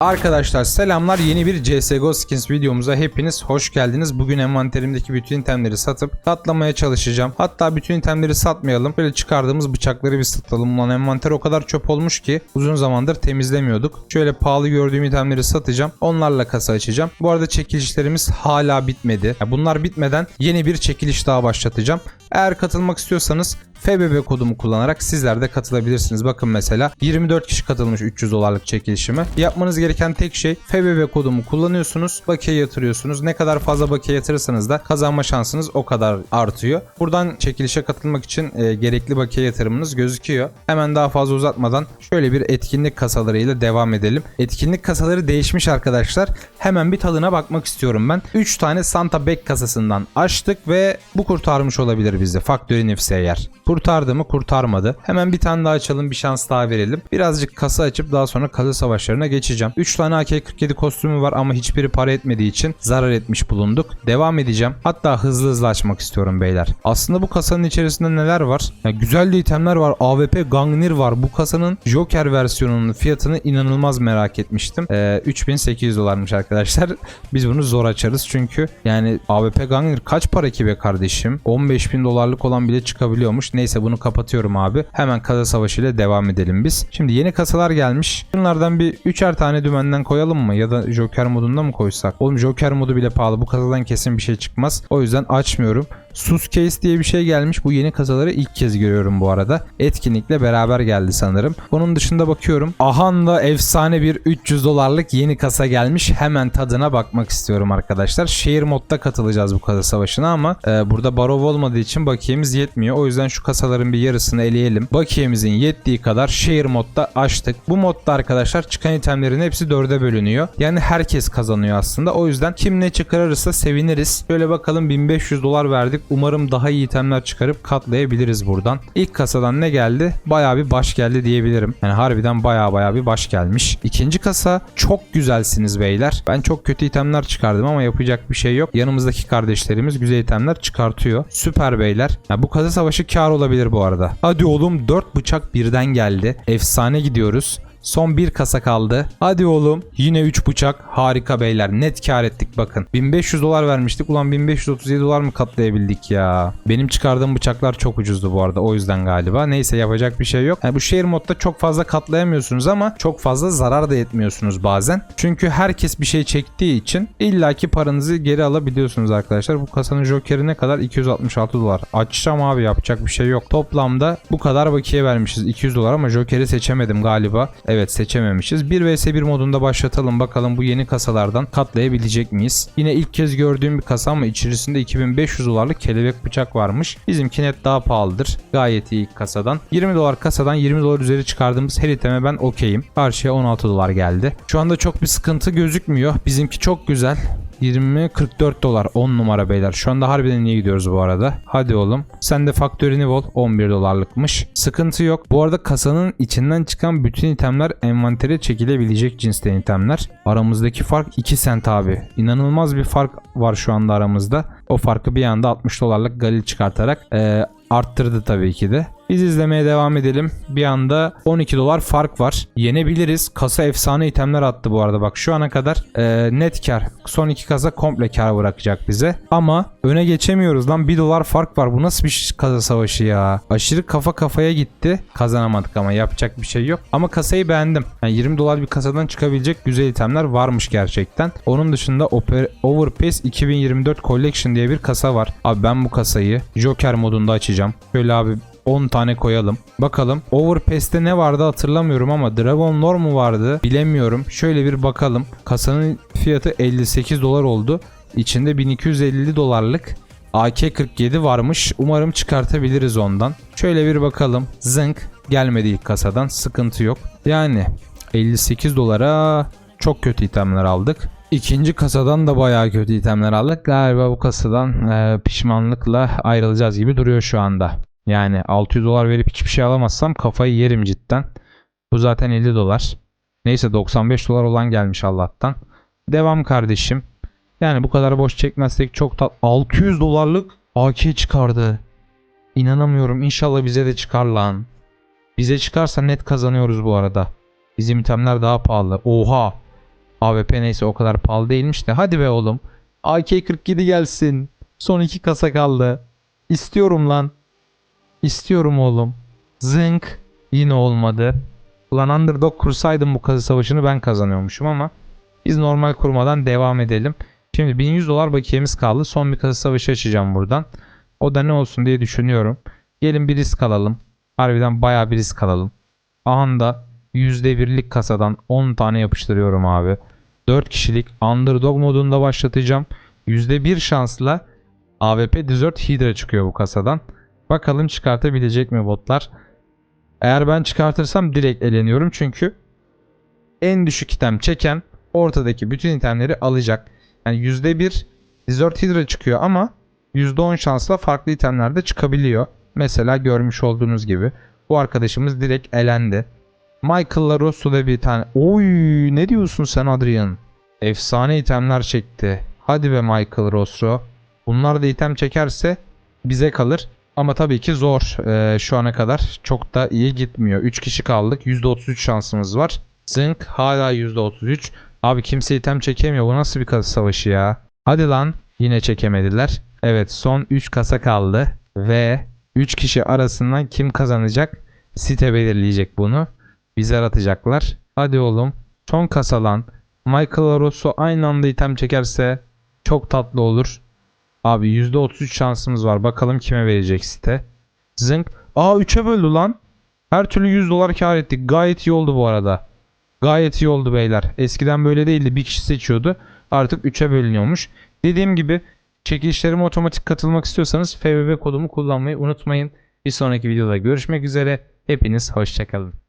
Arkadaşlar selamlar yeni bir CSGO Skins videomuza hepiniz hoş geldiniz. Bugün envanterimdeki bütün itemleri satıp katlamaya çalışacağım. Hatta bütün itemleri satmayalım. Böyle çıkardığımız bıçakları bir satalım. Ulan envanter o kadar çöp olmuş ki uzun zamandır temizlemiyorduk. Şöyle pahalı gördüğüm itemleri satacağım. Onlarla kasa açacağım. Bu arada çekilişlerimiz hala bitmedi. Bunlar bitmeden yeni bir çekiliş daha başlatacağım. Eğer katılmak istiyorsanız FBB kodumu kullanarak sizler de katılabilirsiniz. Bakın mesela 24 kişi katılmış 300 dolarlık çekilişime. Yapmanız gereken tek şey FBB kodumu kullanıyorsunuz. Bakiye yatırıyorsunuz. Ne kadar fazla bakiye yatırırsanız da kazanma şansınız o kadar artıyor. Buradan çekilişe katılmak için e, gerekli bakiye yatırımınız gözüküyor. Hemen daha fazla uzatmadan şöyle bir etkinlik kasalarıyla devam edelim. Etkinlik kasaları değişmiş arkadaşlar. Hemen bir tadına bakmak istiyorum ben. 3 tane Santa Bek kasasından açtık ve bu kurtarmış olabilir bizi. Faktörü nefsi eğer. Kurtardı mı kurtarmadı. Hemen bir tane daha açalım bir şans daha verelim. Birazcık kasa açıp daha sonra kasa savaşlarına geçeceğim. 3 tane AK-47 kostümü var ama hiçbiri para etmediği için zarar etmiş bulunduk. Devam edeceğim. Hatta hızlı hızlı açmak istiyorum beyler. Aslında bu kasanın içerisinde neler var? Ya güzel de itemler var. AWP Gangnir var. Bu kasanın Joker versiyonunun fiyatını inanılmaz merak etmiştim. Ee, 3800 dolarmış arkadaşlar. Biz bunu zor açarız çünkü yani AWP Gangnir kaç para ki be kardeşim? 15.000 dolarlık olan bile çıkabiliyormuş. Neyse bunu kapatıyorum abi. Hemen kasa savaşı ile devam edelim biz. Şimdi yeni kasalar gelmiş. Bunlardan bir üçer tane dümenden koyalım mı? Ya da Joker modunda mı koysak? Oğlum Joker modu bile pahalı. Bu kasadan kesin bir şey çıkmaz. O yüzden açmıyorum. Sus Case diye bir şey gelmiş. Bu yeni kasaları ilk kez görüyorum bu arada. Etkinlikle beraber geldi sanırım. Onun dışında bakıyorum. Ahan'da efsane bir 300 dolarlık yeni kasa gelmiş. Hemen tadına bakmak istiyorum arkadaşlar. Şehir modda katılacağız bu kasa savaşına ama e, burada barov olmadığı için bakiyemiz yetmiyor. O yüzden şu kasaların bir yarısını eleyelim. Bakiyemizin yettiği kadar şehir modda açtık. Bu modda arkadaşlar çıkan itemlerin hepsi dörde bölünüyor. Yani herkes kazanıyor aslında. O yüzden kim ne çıkarırsa seviniriz. Böyle bakalım 1500 dolar verdik. Umarım daha iyi itemler çıkarıp katlayabiliriz buradan. İlk kasadan ne geldi? Bayağı bir baş geldi diyebilirim. Yani harbiden bayağı bayağı bir baş gelmiş. İkinci kasa çok güzelsiniz beyler. Ben çok kötü itemler çıkardım ama yapacak bir şey yok. Yanımızdaki kardeşlerimiz güzel itemler çıkartıyor. Süper beyler. Ya bu kasa savaşı kar olabilir bu arada. Hadi oğlum 4 bıçak birden geldi. Efsane gidiyoruz. Son bir kasa kaldı. Hadi oğlum. Yine 3 bıçak. Harika beyler. Net kar ettik bakın. 1500 dolar vermiştik. Ulan 1537 dolar mı katlayabildik ya? Benim çıkardığım bıçaklar çok ucuzdu bu arada. O yüzden galiba. Neyse yapacak bir şey yok. Yani bu şehir modda çok fazla katlayamıyorsunuz ama çok fazla zarar da etmiyorsunuz bazen. Çünkü herkes bir şey çektiği için illaki paranızı geri alabiliyorsunuz arkadaşlar. Bu kasanın jokeri ne kadar? 266 dolar. Açacağım abi yapacak bir şey yok. Toplamda bu kadar bakiye vermişiz. 200 dolar ama jokeri seçemedim galiba. Evet seçememişiz. 1 vs 1 modunda başlatalım. Bakalım bu yeni kasalardan katlayabilecek miyiz? Yine ilk kez gördüğüm bir kasa ama içerisinde 2500 dolarlık kelebek bıçak varmış. Bizimki net daha pahalıdır. Gayet iyi kasadan. 20 dolar kasadan 20 dolar üzeri çıkardığımız her iteme ben okeyim. Karşıya 16 dolar geldi. Şu anda çok bir sıkıntı gözükmüyor. Bizimki çok güzel. 20 44 dolar 10 numara beyler. Şu anda harbiden iyi gidiyoruz bu arada. Hadi oğlum. Sen de faktörünü bol 11 dolarlıkmış. Sıkıntı yok. Bu arada kasanın içinden çıkan bütün itemler envantere çekilebilecek cinsten itemler. Aramızdaki fark 2 sent abi. İnanılmaz bir fark var şu anda aramızda. O farkı bir anda 60 dolarlık galil çıkartarak e, arttırdı tabii ki de. Biz izlemeye devam edelim. Bir anda 12 dolar fark var. Yenebiliriz. Kasa efsane itemler attı bu arada. Bak şu ana kadar e, net kar. Son iki kasa komple kar bırakacak bize. Ama öne geçemiyoruz lan. 1 dolar fark var. Bu nasıl bir kasa savaşı ya? Aşırı kafa kafaya gitti. Kazanamadık ama yapacak bir şey yok. Ama kasayı beğendim. Yani 20 dolar bir kasadan çıkabilecek güzel itemler varmış gerçekten. Onun dışında Oper Overpass 2024 Collection diye bir kasa var. Abi ben bu kasayı Joker modunda açacağım. Şöyle abi 10 tane koyalım. Bakalım. Overpass'te ne vardı hatırlamıyorum ama Dragon Lore mu vardı bilemiyorum. Şöyle bir bakalım. Kasanın fiyatı 58 dolar oldu. İçinde 1250 dolarlık AK-47 varmış. Umarım çıkartabiliriz ondan. Şöyle bir bakalım. Zınk gelmedi ilk kasadan. Sıkıntı yok. Yani 58 dolara çok kötü itemler aldık. İkinci kasadan da bayağı kötü itemler aldık. Galiba bu kasadan e, pişmanlıkla ayrılacağız gibi duruyor şu anda. Yani 600 dolar verip hiçbir şey alamazsam kafayı yerim cidden. Bu zaten 50 dolar. Neyse 95 dolar olan gelmiş Allah'tan. Devam kardeşim. Yani bu kadar boş çekmezsek çok tat 600 dolarlık AK çıkardı. İnanamıyorum. İnşallah bize de çıkar lan. Bize çıkarsa net kazanıyoruz bu arada. Bizim itemler daha pahalı. Oha. AWP neyse o kadar pahalı değilmiş de. Hadi be oğlum. AK-47 gelsin. Son iki kasa kaldı. İstiyorum lan. İstiyorum oğlum. Zınk. Yine olmadı. Ulan underdog kursaydım bu kazı savaşını ben kazanıyormuşum ama biz normal kurmadan devam edelim. Şimdi 1100 dolar bakiyemiz kaldı. Son bir kazı savaşı açacağım buradan. O da ne olsun diye düşünüyorum. Gelin bir risk alalım. Harbiden bayağı bir risk alalım. Anda %1'lik kasadan 10 tane yapıştırıyorum abi. 4 kişilik underdog modunda başlatacağım. %1 şansla AWP Desert Hydra çıkıyor bu kasadan. Bakalım çıkartabilecek mi botlar? Eğer ben çıkartırsam direkt eleniyorum çünkü en düşük item çeken ortadaki bütün itemleri alacak. Yani %1 Desert Hydra çıkıyor ama %10 şansla farklı itemler de çıkabiliyor. Mesela görmüş olduğunuz gibi bu arkadaşımız direkt elendi. Michael Larosso da bir tane. Oy ne diyorsun sen Adrian? Efsane itemler çekti. Hadi be Michael Rosso. Bunlar da item çekerse bize kalır. Ama tabii ki zor. Ee, şu ana kadar çok da iyi gitmiyor. 3 kişi kaldık. %33 şansımız var. Zınk hala %33. Abi kimse item çekemiyor. Bu nasıl bir kasa savaşı ya? Hadi lan. Yine çekemediler. Evet son 3 kasa kaldı. Ve 3 kişi arasından kim kazanacak? Site belirleyecek bunu. Bize atacaklar. Hadi oğlum. Son kasa lan. Michael Rosso aynı anda item çekerse çok tatlı olur. Abi %33 şansımız var. Bakalım kime verecek site. Zınk. Aa 3'e böldü lan. Her türlü 100 dolar kar ettik. Gayet iyi oldu bu arada. Gayet iyi oldu beyler. Eskiden böyle değildi. Bir kişi seçiyordu. Artık 3'e bölünüyormuş. Dediğim gibi çekilişlerime otomatik katılmak istiyorsanız FBB kodumu kullanmayı unutmayın. Bir sonraki videoda görüşmek üzere. Hepiniz hoşçakalın.